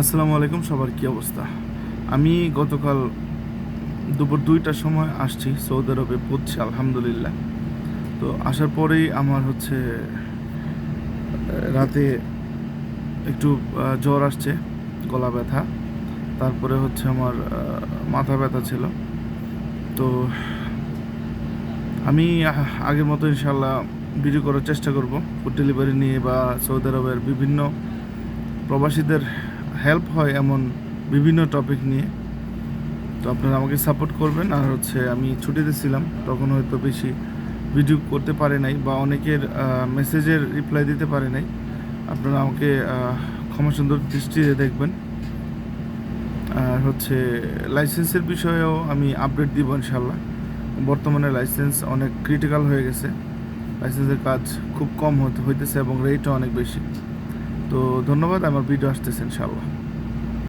আসসালামু আলাইকুম, সবার কি অবস্থা? আমি গতকাল দুপুর দুইটার সময় আসছি সৌদি আরবে পড়ছি, আলহামদুলিল্লাহ। তো আসার পরেই আমার হচ্ছে, রাতে একটু জ্বর আসছে, গলা ব্যথা। তারপরে হচ্ছে আমার মাথা ব্যথা ছিল। তো আমি আগের মতো ইনশাল্লাহ ভিডিও করার চেষ্টা করব। ফুড ডেলিভারি নিয়ে বা সৌদি আরবের বিভিন্ন প্রবাসীদের হেল্প হয় এমন বিভিন্ন টপিক নিয়ে। তো আপনারা আমাকে সাপোর্ট করবেন। আর হচ্ছে আমি ছুটিতে ছিলাম, তখন হয়তো বেশি ভিডিও করতে পারে নাই বা অনেকের মেসেজের রিপ্লাই দিতে পারে নাই। আপনারা আমাকে ক্ষমা সুন্দর দৃষ্টিতে দেখবেন। আর হচ্ছে লাইসেন্সের বিষয়েও আমি আপডেট দিব ইনশাল্লাহ বর্তমানে লাইসেন্স অনেক ক্রিটিক্যাল হয়ে গেছে। লাইসেন্সের কাজ খুব কম হতে, হইতেছে এবং রেটও অনেক বেশি। তো ধন্যবাদ আমার ভিডিও আসতেছে ইনশাল্লাহ